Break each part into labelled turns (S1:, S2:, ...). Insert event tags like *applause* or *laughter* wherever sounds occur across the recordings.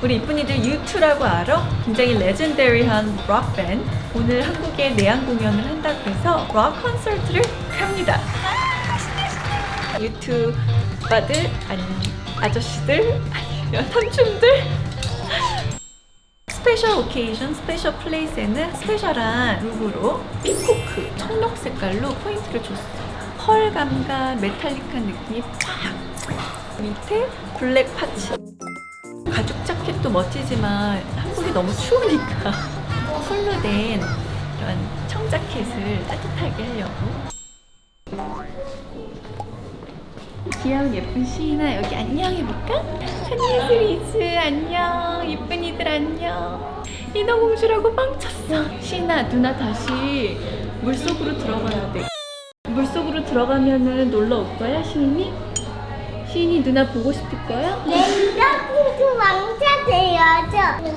S1: 우리 이쁜이들 U2라고 알아? 굉장히 레전더리한 록 밴드. 오늘 한국에 내한 공연을 한다고 해서 록 콘서트를 합니다. U2 오빠들 아니면 아저씨들 아니면 삼촌들 스페셜 오케이션, 스페셜 플레이스에는 스페셜한 룩으로 피코크, 청록 색깔로 포인트를 줬어요. 펄 감각, 메탈릭한 느낌이 팍! 밑에 블랙 파츠. 가죽 자켓도 멋지지만 한국이 너무 추우니까 *laughs* 폴로 된 이런 청자켓을 따뜻하게 하려고. 귀여운 예쁜 시인아 여기 안녕 해볼까? 한예슬이즈 안녕 예쁜 이들 안녕 인어공주라고 빵쳤어 시인아 누나 다시 물속으로 들어가야 돼 물속으로 들어가면은 놀러 올 거야 시인이? 시인이 누나 보고 싶을 거야?
S2: 레이더공주 왕자 되어줘.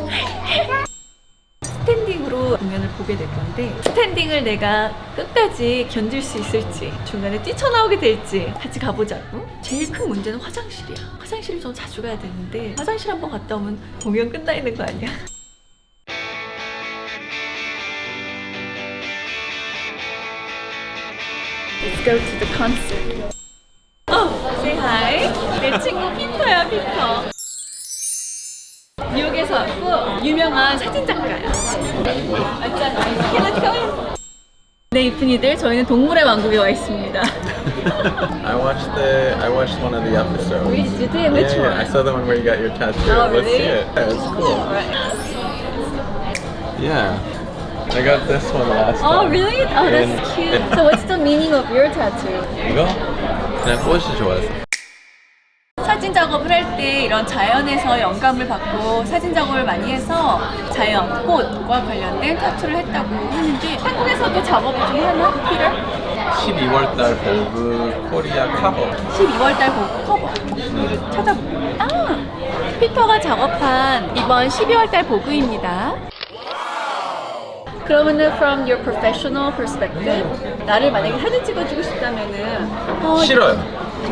S1: 스탠딩으로 공연을 보게 될 건데 스탠딩을 내가 끝까지 견딜 수 있을지 중간에 뛰쳐나오게 될지 같이 가보자고 제일 큰 문제는 화장실이야 화장실을 좀 자주 가야 되는데 화장실 한번 갔다 오면 공연 끝나 있는 거 아니야 Let's go to the concert 왔고 유명한 사진 작가야. 네 이쁜이들 저희는 동물의 왕국에 와 있습니다.
S3: I watched the I watched one of the episodes.
S1: We did it. Which
S3: yeah, yeah, I
S1: one?
S3: saw the one where you got your tattoo.
S1: Oh,
S3: Let's
S1: really?
S3: see it. Yeah, it's cool. Yeah. I got this one last
S1: Oh
S3: time.
S1: really? Oh that's cute. So what's the meaning of your tattoo?
S3: 이거? 그냥 꽃이 좋아서.
S1: 사진 작업을 할 때 이런 자연에서 영감을 받고 사진 작업을 많이 해서 자연, 꽃과 관련된 타투를 했다고 하는데 한국에서도 작업을 좀 하나? 피를?
S3: 12월 달 보그 코리아 카버.
S1: 12월 달복 커버. 이를 찾아볼게요. 아! 피터가 작업한 이번 12월 달 보그입니다. 그러면은 from your professional perspective 나를 만약에 사진 찍어주고 싶다면은 어,
S3: 싫어요.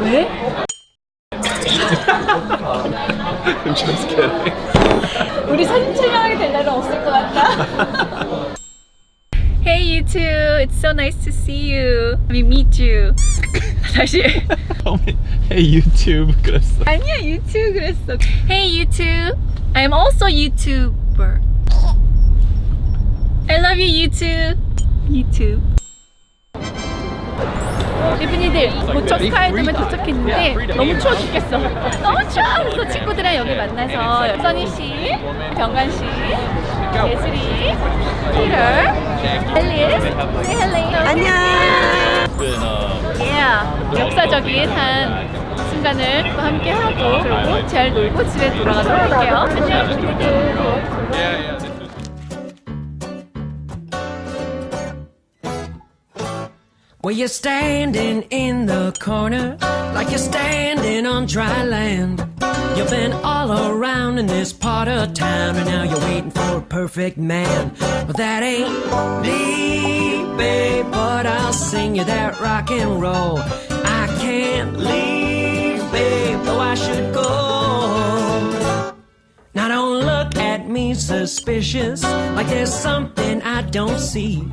S1: 왜?
S3: I'm just kidding.
S1: 우리 사진 촬영하게 될 날은 없을 것 같다. hey you two, it's so nice to see you. I mean meet you. 다시.
S3: hey YouTube 그랬어.
S1: 아니야 유튜브 그랬어. Hey YouTube, I'm also YouTuber. I love you YouTube. YouTube. 예쁜이들 고척 스카이돔에 도착했는데 너무 추워 죽겠어. 너무 추워. 그래서 친구들이랑 여기 만나서 써니 씨, 병관 씨, 예슬이, 피터, 앨리스, 헬리. 안녕. Yeah. 역사적인 한 순간을 또 함께 하고 그리고 잘 놀고 집에 돌아가도록 할게요. 안녕.
S4: Well, you're standing in the corner like you're standing on dry land. You've been all around in this part of town, and now you're waiting for a perfect man. Well, that ain't me, babe, but I'll sing you that rock and roll. I can't leave, babe, though I should go. Now don't look at me suspicious, like there's something I don't see.